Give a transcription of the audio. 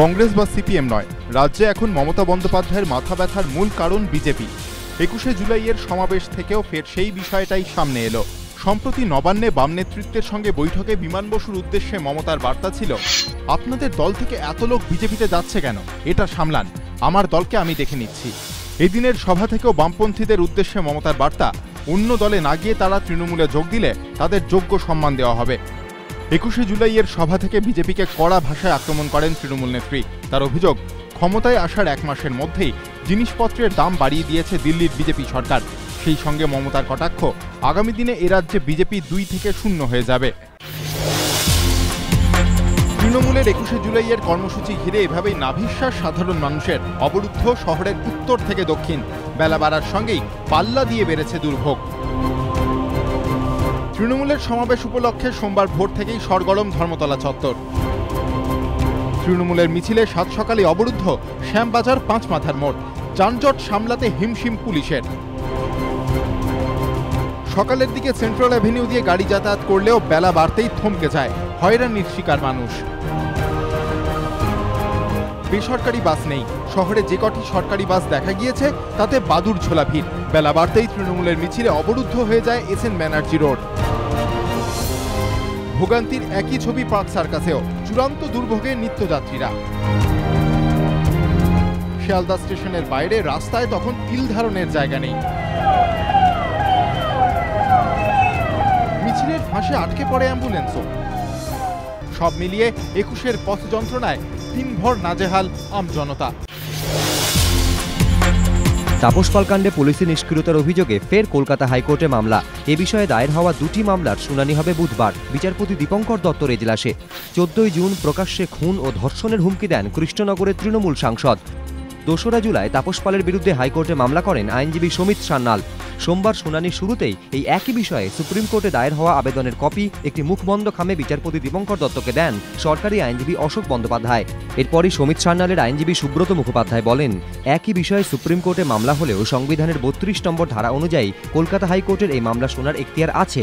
কংগ্রেস বা সিপিএম নয়। রাজ্যে এখন মমতা বন্দ্যোপাধ্যায়ের মাথা ব্যথার মূল কারণ বিজেপি। একুশে জুলাইয়ের সমাবেশ থেকেও ফের সেই বিষয়টাই সামনে এলো। সম্প্রতি নবান্নে বাম নেতৃত্বের সঙ্গে বৈঠকে বিমান বসুর উদ্দেশ্যে মমতার বার্তা ছিল, আপনাদের দল থেকে এত লোক বিজেপিতে যাচ্ছে কেন? এটা সামলান। আমার দলকে আমি দেখে নিচ্ছি। এদিনের সভা থেকেও বামপন্থীদের উদ্দেশ্যে মমতার বার্তা, অন্য দলে না গিয়ে তারা তৃণমূলে যোগ দিলে তাদের যোগ্য সম্মান দেওয়া হবে। একুশে জুলাইয়ের সভা থেকে বিজেপিকে কড়া ভাষায় আক্রমণ করেন তৃণমূল নেত্রী। তার অভিযোগ, ক্ষমতায় আসার এক মাসের মধ্যেই জিনিসপত্রের দাম বাড়িয়ে দিয়েছে দিল্লির বিজেপি সরকার। সেই সঙ্গে মমতার কটাক্ষ, আগামী দিনে এ রাজ্যে বিজেপি দুই থেকে শূন্য হয়ে যাবে। তৃণমূলের একুশে জুলাইয়ের কর্মসূচি ঘিরে এভাবেই নাভিশ্বাস সাধারণ মানুষের। অবরুদ্ধ শহরের উত্তর থেকে দক্ষিণ। বেলা বাড়ার সঙ্গেই পাল্লা দিয়ে বেড়েছে দুর্ভোগ। তৃণমূলের সমাবেশ উপলক্ষে সোমবার ভোর থেকেই সরগরম ধর্মতলা চত্বর। তৃণমূলের মিছিলে সাত সকালে অবরুদ্ধ শ্যামবাজার পাঁচ মাথার মোড়, যানজট সামলাতে হিমশিম পুলিশের। সকালের দিকে সেন্ট্রাল অ্যাভিনিউ দিয়ে গাড়ি যাতায়াত করলেও বেলা বাড়তেই থমকে যায়, হয়রানির শিকার মানুষ। বেসরকারি বাস নেই। শহরে যে কটি সরকারি বাস দেখা গিয়েছে, তাতে বাদুর ঝোলা ভিড়। বেলা বাড়তেই তৃণমূলের মিছিলে অবরুদ্ধ হয়ে যায় এস এন ব্যানার্জি রোড। ভোগান্তির একই ছবি পার্ক সার্কাসেও, চূড়ান্ত দুর্ভোগে নিত্যযাত্রীরা। শিয়ালদা স্টেশনের বাইরে রাস্তায় তখন তিল ধারণের জায়গা নেই। মিছিলের ফাঁসে আটকে পড়ে অ্যাম্বুলেন্সও। সব মিলিয়ে একুশের পথ যন্ত্রণায় দিনভর নাজেহাল আম জনতা। তাপস পালকাণ্ডে পুলিশের নিষ্ক্রিয়তার অভিযোগে ফের কলকাতা হাইকোর্টে মামলা। এ বিষয়ে দায়ের হওয়া দুটি মামলার শুনানি হবে বুধবার। বিচারপতি দীপঙ্কর দত্তর এজলাসে। চোদ্দই জুন প্রকাশ্যে খুন ও ধর্ষণের হুমকি দেন কৃষ্ণনগরের তৃণমূল সাংসদ। দোসরা জুলাই তাপস পালের বিরুদ্ধে হাইকোর্টে মামলা করেন আইনজীবী সমিত সান্যাল। সোমবার শুনানির শুরুতেই এই একই বিষয়ে সুপ্রিম কোর্টে দায়ের হওয়া আবেদনের কপি একটি মুখবন্ধ খামে বিচারপতি দীপঙ্কর দত্তকে দেন সরকারি আইনজীবী অশোক বন্দ্যোপাধ্যায়। এরপরই সমিত সান্যালের আইনজীবী সুব্রত মুখোপাধ্যায় বলেন, একই বিষয়ে সুপ্রিম কোর্টে মামলা হলেও সংবিধানের বত্রিশ নম্বর ধারা অনুযায়ী কলকাতা হাইকোর্টের এই মামলা শোনার এখতিয়ার আছে।